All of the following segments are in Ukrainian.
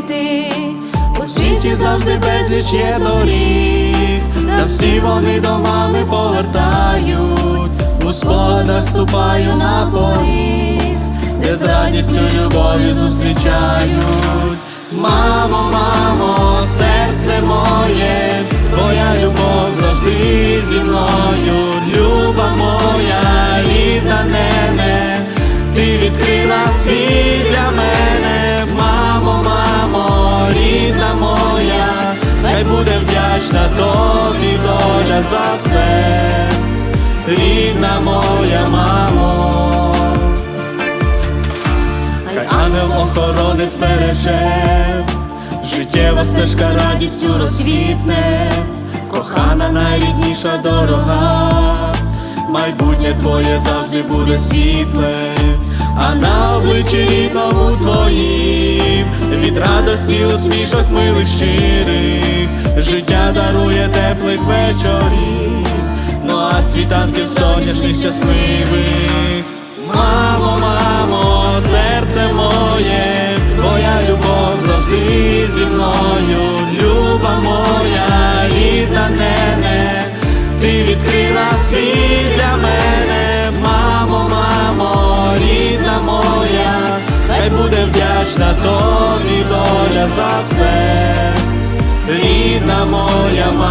любити. У світі завжди безліч є доріг, та всі вони до мами повертають. У спогадах ступаю на поріг, де з радістю любові зустрічають. Мамо, мамо, серце моє, твоя любов завжди зі мною, вдячна тобі доля за все, рідна моя мамо. Хай ангел-охоронець береже, життєва стежка радістю розсвітне, кохана найрідніша дорога, майбутнє твоє завжди буде світле, а на обличчі рідному твоїм від радості усмішок милих щирих, життя дарує теплих вечорів, ну а світанків сонячних щасливих. Мамо, мамо, серце моє, твоя любов завжди зі мною, люба моя, рідна нене, ти відкрила світ для мене, мамо, мамо, рідна моя, хай буде вдячна тобі рідна моя мамо.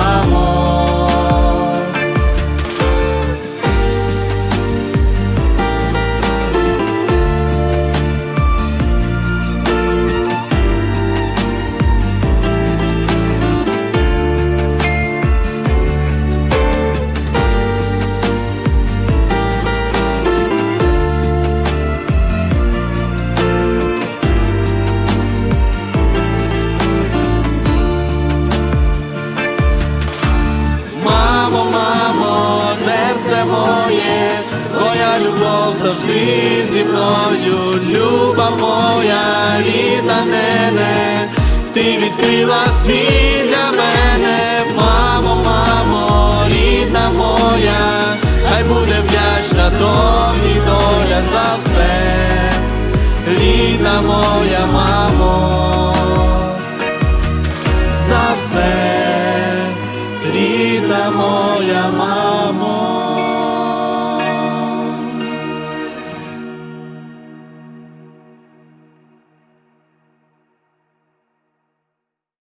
Любов завжди зі мною, люба моя, рідна нене, ти відкрила світ для мене, мамо, мамо, рідна моя, хай буде вдячна тобі доля за все, рідна моя мамо за все, рідна моя мама.